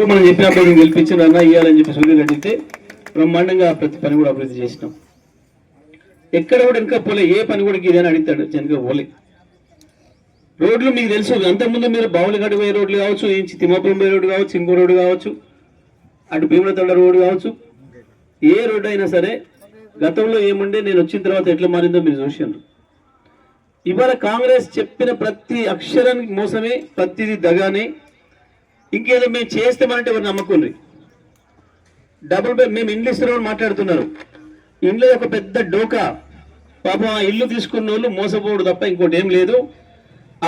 గెలిపించారు మనం చెప్పిన అబ్బాయిని గెలిపించిన అన్న ఇవ్వాలని చెప్పి సూర్యుడు అడిగితే బ్రహ్మాండంగా ప్రతి పని కూడా అభివృద్ధి చేసినాం. ఎక్కడ కూడా ఇంకా పోలే ఏ పని కూడా ఇదని అడుగుతాడు వెనక పోలే. రోడ్లు మీకు తెలుసు అంతకుముందు మీరు బావులగడ్డ పోయే రోడ్లు కావచ్చు ఏంచి తిమ్మాపురం పోయే రోడ్డు కావచ్చు ఇంకో రోడ్డు కావచ్చు అటు భీములతోడ రోడ్డు కావచ్చు ఏ రోడ్డు అయినా సరే గతంలో ఏముండే నేను వచ్చిన తర్వాత ఎట్లా మారిందో మీరు చూసాను ఇవాళ కాంగ్రెస్ చెప్పిన ప్రతి అక్షరానికి మోసమే ప్రతిది దగానే ఇంకేదో మేము చేస్తామంటే ఎవరు నమ్మకుండ్రి డబుల్ బెడ్ మేము ఇండ్లు ఇస్తున్నామని మాట్లాడుతున్నారు. ఇంట్లో ఒక పెద్ద డోకా. పాపం ఆ ఇల్లు తీసుకున్న వాళ్ళు మోసపోవడం తప్ప ఇంకోటి ఏం లేదు.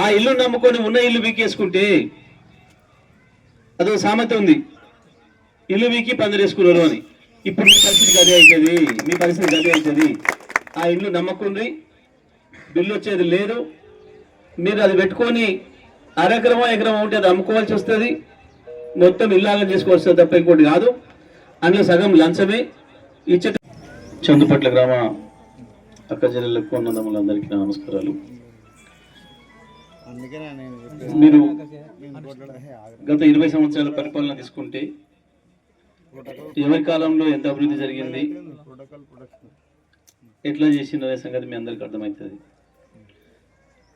ఆ ఇల్లు నమ్ముకొని ఉన్న ఇల్లు వీకేసుకుంటే అదో సామెత ఉంది. ఇల్లు వీకి పందిరేసుకున్నారు అని. ఇప్పుడు మీ పరిస్థితి గదే అవుతుంది మీ పరిస్థితి గదే అవుతుంది ఆ ఇల్లు నమ్మకుండ్రి. బిల్లు వచ్చేది లేదు. మీరు అది పెట్టుకొని అరెకరమో ఎకరమో ఉంటే అది అమ్ముకోవాల్సి వస్తుంది. మొత్తం ఇల్లాగా తీసుకొస్తే తప్ప ఇంకోటి కాదు. అందులో సగం లంచమే. ఇచ్చే చందుపట్ల గ్రామ అక్క జిల్లాలకు అన్నదమ్ములందరికీ నమస్కారాలు. మీరు గత ఇరవై సంవత్సరాల పరిపాలన తీసుకుంటే ఎవరి కాలంలో ఎంత అభివృద్ధి జరిగింది? ఎట్లా చేసిందో అనే సంగతి మీ అందరికి అర్థమవుతుంది.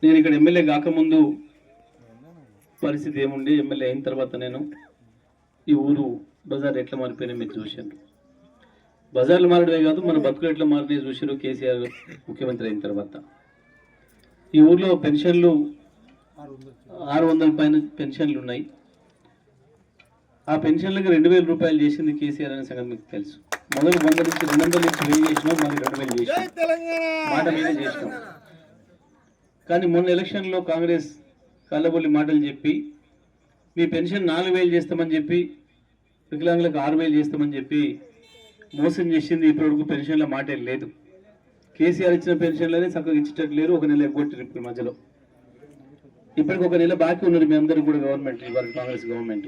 నేను ఇక్కడ ఎమ్మెల్యే కాకముందు పరిస్థితి ఏముండే ఎమ్మెల్యే అయిన తర్వాత నేను ఈ ఊరు బజార్ ఎట్లా మారిపోయినా మీరు చూశాను బజార్లు మారడమే కాదు మన బతుకులు ఎట్లా మారినాయి చూసారు కేసీఆర్ ముఖ్యమంత్రి అయిన తర్వాత. ఈ ఊర్లో పెన్షన్లు ఆరు వందల పైన పెన్షన్లు ఉన్నాయి. ఆ పెన్షన్లకు రెండు వేల రూపాయలు చేసింది కేసీఆర్ అనే సంగతి మీకు తెలుసు. మొదలు వంద నుంచి రెండు వందల నుంచి వెయ్యి చేసినాం మళ్ళీ రెండు వేలు చేసినాం. మాట మీద చేసినాం. కానీ మొన్న ఎలక్షన్లో కాంగ్రెస్ కళ్ళబొల్లి మాటలు చెప్పి మీ పెన్షన్ నాలుగు వేలు చేస్తామని చెప్పి వికలాంగులకు ఆరు వేలు చేస్తామని చెప్పి మోసం చేసింది ఇప్పటివరకు పెన్షన్ల మాటే లేదు. కేసీఆర్ ఇచ్చిన పెన్షన్లనే చక్కగా ఇచ్చేటట్టు లేరు ఒక నెల ఎగ్గొట్టారు ఇప్పుడు మధ్యలో. ఇప్పటికి ఒక నెల బాకీ ఉన్నారు మీ అందరూ కూడా గవర్నమెంట్ ఇవాళ కాంగ్రెస్ గవర్నమెంట్.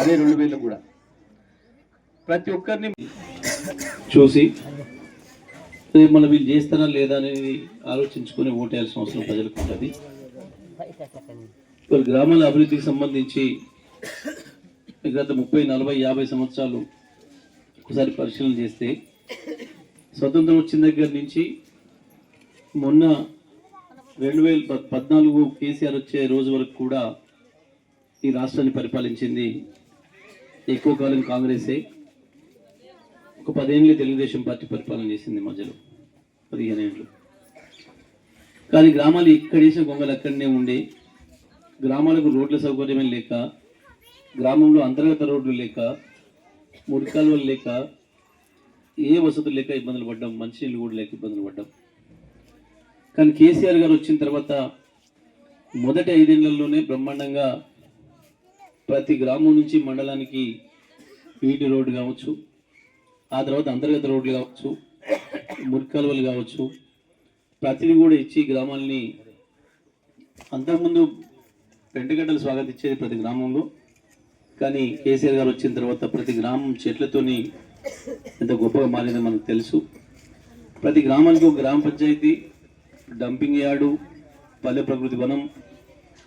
అదే రెండు వేలు కూడా. ప్రతి ఒక్కరిని చూసి రేపు మనం వీళ్ళు చేస్తారా లేదా అనేది ఆలోచించుకొని ఓటేయాల్సిన అవసరం ప్రజలకు ఉంటుంది. గ్రామాల అభివృద్ధికి సంబంధించి గత ముప్పై నలభై యాభై సంవత్సరాలు ఒకసారి పరిశీలన చేస్తే స్వతంత్రం వచ్చిన దగ్గర నుంచి మొన్న రెండు వేల పద్నాలుగు కేసీఆర్ వచ్చే రోజు వరకు కూడా ఈ రాష్ట్రాన్ని పరిపాలించింది ఎక్కువ కాలం కాంగ్రెసే. ఒక పదేళ్ళు తెలుగుదేశం పార్టీ పరిపాలన చేసింది మధ్యలో పదిహేనేళ్ళు కానీ గ్రామాలు ఇక్కడ చేసిన గొంగలు అక్కడనే ఉండే. గ్రామాలకు రోడ్ల సౌకర్యమే లేక గ్రామంలో అంతర్గత రోడ్లు లేక మురికాలువలు లేక ఏ వసతులు లేక ఇబ్బందులు పడ్డాం మంచినీళ్ళు కూడా లేక ఇబ్బందులు పడ్డాం. కానీ కేసీఆర్ గారు వచ్చిన తర్వాత మొదటి ఐదేళ్ళలోనే బ్రహ్మాండంగా ప్రతి గ్రామం నుంచి మండలానికి వీటి రోడ్డు కావచ్చు ఆ తర్వాత అంతర్గత రోడ్లు కావచ్చు మురికాలువలు కావచ్చు ప్రతిదీ కూడా ఇచ్చి గ్రామాల్ని అంతకుముందు పెంటగడ్డలు స్వాగతించేది ప్రతి గ్రామంలో. కానీ కేసీఆర్ గారు వచ్చిన తర్వాత ప్రతి గ్రామం చెట్లతోని ఎంత గొప్పగా మారిందో మనకు తెలుసు. ప్రతి గ్రామానికి ఒక గ్రామ పంచాయతీ డంపింగ్ యార్డు పల్లె ప్రకృతి వనం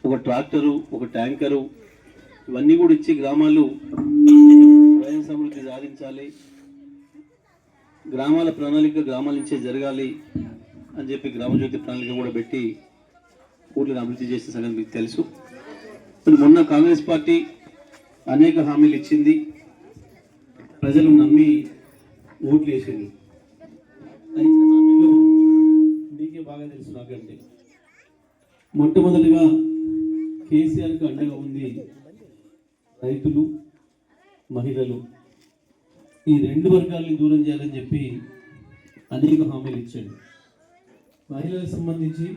ఒక ట్రాక్టరు ఒక ట్యాంకరు ఇవన్నీ కూడా ఇచ్చి గ్రామాలు స్వయం సమృద్ధి సాధించాలి. గ్రామాల ప్రణాళిక గ్రామాల నుంచే జరగాలి అని చెప్పి గ్రామజ్యోతి ప్రణాళిక కూడా పెట్టి ఊర్లను అభివృద్ధి చేసిన సంగతి మీకు తెలుసు. మొన్న కాంగ్రెస్ పార్టీ అనేక హామీలు ఇచ్చింది. ప్రజలు నమ్మి ఓట్లు వేసింది. మీకే బాగా తెలుసు నాకంటే. మొట్టమొదటిగా కేసీఆర్కి అండగా ఉంది రైతులు మహిళలు ఈ రెండు వర్గాలని దూరం చేయాలని చెప్పి అనేక హామీలు ఇచ్చాడు. మహిళలకు సంబంధించి